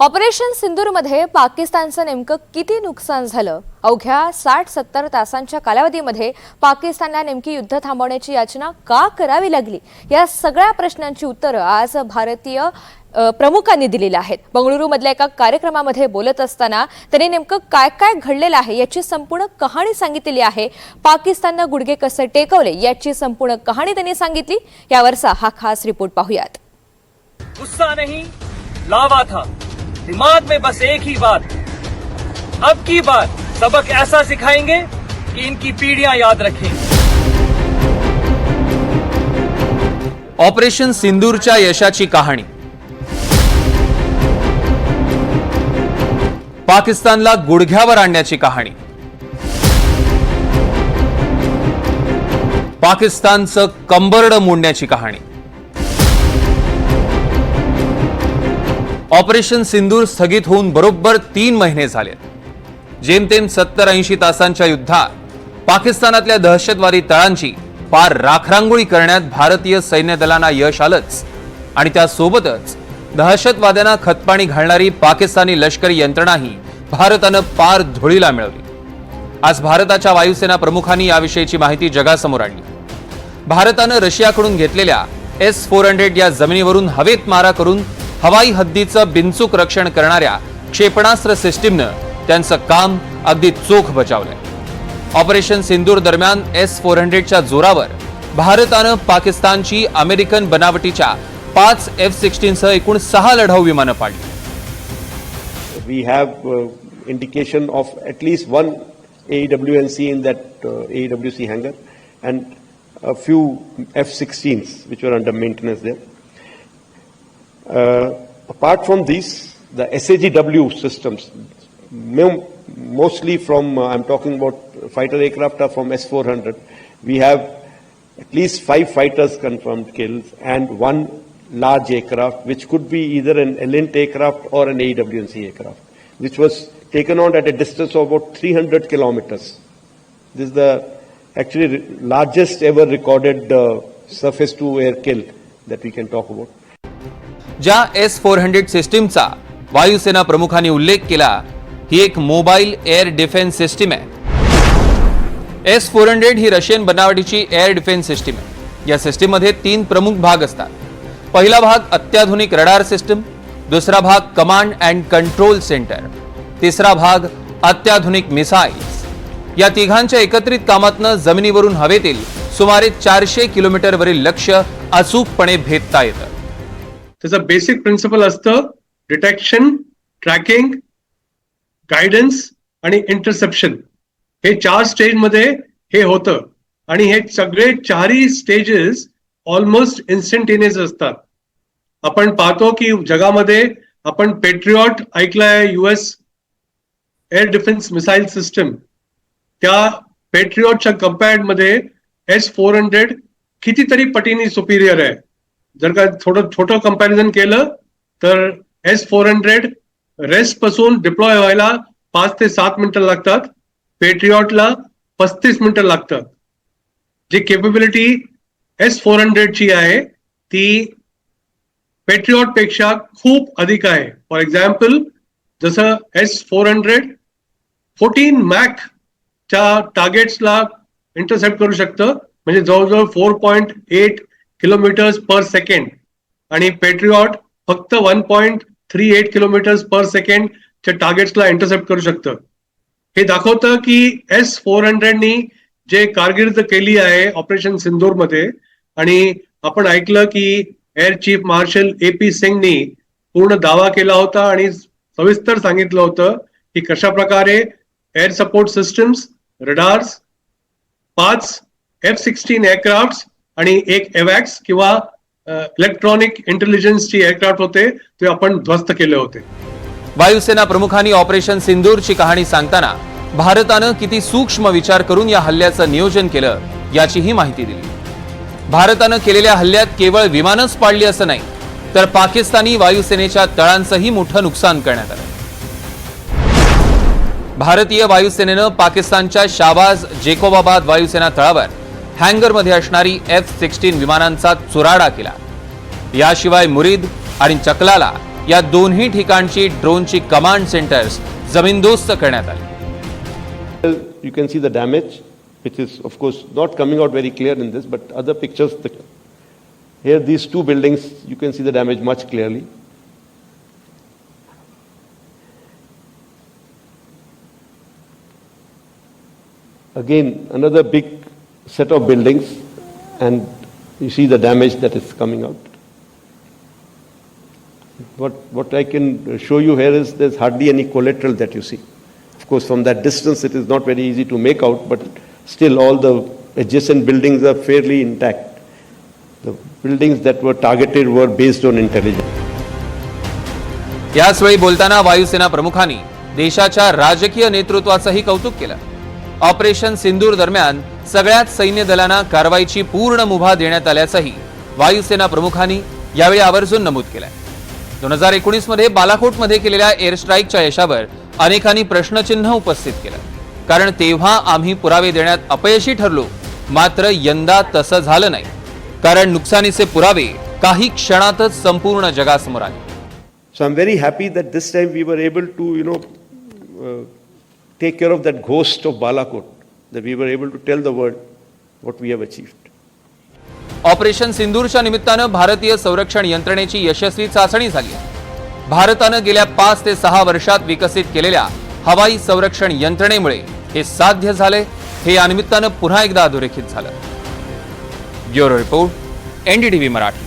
Operation सिंदूरमध्ये पाकिस्तानचं नेमकं किती नुकसान झालं? अवघ्या साठ सत्तर तासांच्या कालावधीमध्ये पाकिस्तानला नेमकी युद्ध थांबवण्याची याचना का करावी लागली? या सगळ्या प्रश्नांची उत्तरं आज भारतीय प्रमुखांनी दिलेली आहेत. बंगळुरूमधल्या एका कार्यक्रमामध्ये बोलत असताना त्यांनी नेमकं काय काय घडलेलं आहे याची संपूर्ण कहाणी सांगितलेली आहे. पाकिस्ताननं गुडघे कसे टेकवले याची संपूर्ण कहाणी त्यांनी सांगितली. यावरचा हा खास रिपोर्ट पाहूयात. गुस्सा नाही लावा था. दिमाग में बस एक ही बात। अब की बार सबक ऐसा सिखाएंगे कि इनकी पीढ़ियां याद रखें। ऑपरेशन सिंदूरच्या यशाची कहाणी। पाकिस्तानला गुडघ्यावर आणण्याची कहाणी। पाकिस्तानचं कंबरडं मोडण्याची कहाणी। ऑपरेशन सिंदूर स्थगित होऊन बरोबर तीन महिने झाले. जेमतेम सत्तर ऐंशी तासांच्या युद्धात पाकिस्तानातल्या दहशतवादी तळांची पार राखरांगोळी करण्यात भारतीय सैन्य दलांना यश आलंच. आणि त्यासोबतच दहशतवाद्यांना खतपाणी घालणारी पाकिस्तानी लष्करी यंत्रणाही भारतानं पार धुळीला मिळवली. आज भारताच्या वायुसेना प्रमुखांनी याविषयीची माहिती जगासमोर आणली. भारतानं रशियाकडून घेतलेल्या एस फोर हंड्रेड या जमिनीवरून हवेत मारा करून हवाई हद्दीचं बिनचूक रक्षण करणाऱ्या क्षेपणास्त्र सिस्टीमनं त्यांचं काम अगदी चोख बजावलंय ऑपरेशन सिंदूर दरम्यान एस फोर हंड्रेडच्या जोरावर भारतानं पाकिस्तानची अमेरिकन बनावटीच्या पाच एफ सिक्स्टीनसह एकूण सहा लढाऊ विमानं पाडली we have uh, indication of at least one AWNC in that uh, AWC hangar and a few F-16s which were under maintenance there. Uh, apart from these, the SAGW systems, mostly from, uh, I'm talking about fighter aircraft are from S-400. We have at least five fighters confirmed kills and one large aircraft, which could be either an Elint aircraft or an AWNC aircraft, which was taken on at a distance of about 300 kilometers. This is the actually largest ever recorded uh, surface to air kill that we can talk about. ज्या S four hundred सिस्टीमचा वायुसेना प्रमुखांनी उल्लेख केला ही एक mobile air defence system आहे. S four hundred ही रशियन बनावटीची एअर डिफेन्स सिस्टीम आहे. या सिस्टीममध्ये तीन प्रमुख भाग असतात. पहिला भाग अत्याधुनिक रडार सिस्टम दुसरा भाग कमांड अँड कंट्रोल सेंटर तिसरा भाग अत्याधुनिक मिसाईल्स. या तिघांच्या एकत्रित कामातनं जमिनीवरून हवेतील सुमारे चारशे किलोमीटरवरील लक्ष अचूकपणे भेदता येतं. त्याचं बेसिक प्रिन्सिपल असतं डिटेक्शन ट्रॅकिंग गायडन्स आणि इंटरसेप्शन हे चार स्टेजमध्ये हे होतं. आणि हे सगळे चारही स्टेजेस ऑलमोस्ट इन्स्टंटेनियस असतात. आपण पाहतो की जगामध्ये आपण Patriot ऐकलाय US air defence missile system त्या पेट्रियॉटच्या कंपॅर्डमध्ये एस फोर हंड्रेड कितीतरी पटीने सुपिरियर आहे. जर का थोडं छोटं कंपॅरिझन केलं तर एस फोर हंड्रेड रेस्टपासून डिप्लॉय व्हायला पाच ते सात मिनिटं लागतात. पेट्रियॉटला पस्तीस मिनिटं लागतात. जी केपेबिलिटी एस फोर हंड्रेडची आहे ती पेट्रियॉटपेक्षा खूप अधिक आहे. फॉर एक्झाम्पल जसं एस फोर हंड्रेड फोर्टीन मॅकच्या टार्गेट्सला इंटरसेप्ट करू शकतं. म्हणजे जवळजवळ four point eight kilometres per second आणि पेट्रियॉट फक्त one point three eight kilometres per सेकंडच्या टार्गेट्सला इंटरसेप्ट करू शकतं. हे दाखवतं की एस फोर हंड्रेडनी जे कारकीर्द केली आहे ऑपरेशन सिंदूरमध्ये आणि आपण ऐकलं की air chief marshal A P सिंगनी पूर्ण दावा केला होता आणि सविस्तर सांगितलं होतं की कशा प्रकारे एअर सपोर्ट सिस्टम्स रडार्स पाच एफ सिक्स्टीन एअरक्राफ्ट आणि एक एवॅक्स किंवा इलेक्ट्रॉनिक इंटेलिजन्सची एअरक्राफ्ट होते ते आपण ध्वस्त केले होते. वायुसेना प्रमुखांनी ऑपरेशन सिंदूरची कहाणी सांगताना भारतानं किती सूक्ष्म विचार करून या हल्ल्याचं नियोजन केलं याचीही माहिती दिली. भारतानं केलेल्या हल्ल्यात केवळ विमानच पाडली असं नाही तर पाकिस्तानी वायुसेनेच्या तळांचंही मोठं नुकसान करण्यात आलं. भारतीय वायुसेनेनं पाकिस्तानच्या शाबाज जेकोबाबाद वायुसेना तळावर हँगरमध्ये असणारी एफ सिक्सटीन विमानांचा चुराडा केला. याशिवाय मुरीद आणि चकलाला या दोन्ही ठिकाणची ड्रोनची कमांड सेंटर्स जमीनदोस्त करण्यात आली. You can the damage which is of course not coming out very clear in this but other pictures here these two buildings you can see the damage much clearly again another big set of buildings, and you see the damage that is coming out. What, what I can show you here is there's hardly any collateral that you see. Of course, from that distance, it is not very easy to make out, but still all the adjacent buildings are fairly intact. The buildings that were targeted were based on intelligence. याचवेळी बोलताना वायुसेना प्रमुखांनी देशाच्या राजकीय नेतृत्वाचंही कौतुक केलं operation सिंदूर दरम्यान सगळ्याच सैन्य दलांना कारवाईची पूर्ण मुभा देण्यात आल्याचंही वायुसेना प्रमुखांनी यावेळी आवर्जून नमूद केलंय. दोन हजार एकोणीसमध्ये बालाकोटमध्ये केलेल्या एअर स्ट्राईकच्या यशावर अनेकांनी प्रश्नचिन्ह उपस्थित केलं. कारण तेव्हा आम्ही पुरावे देण्यात अपयशी ठरलो मात्र यंदा तसं झालं नाही. कारण नुकसानीचे पुरावे काही क्षणातच संपूर्ण जगासमोर आले. So I am very happy that this time we were able to you know take care of that ghost of Balakot, that we were able to tell the world what we have achieved. Operation सिंदूरच्या निमित्तानं भारतीय संरक्षण यंत्रणेची यशस्वी चाचणी झाली. भारतानं गेल्या पाच ते सहा वर्षात विकसित केलेल्या हवाई संरक्षण यंत्रणेमुळे हे साध्य झाले हे या निमित्तानं पुन्हा एकदा अधोरेखित झालं. Bureau report NDTV Marathi.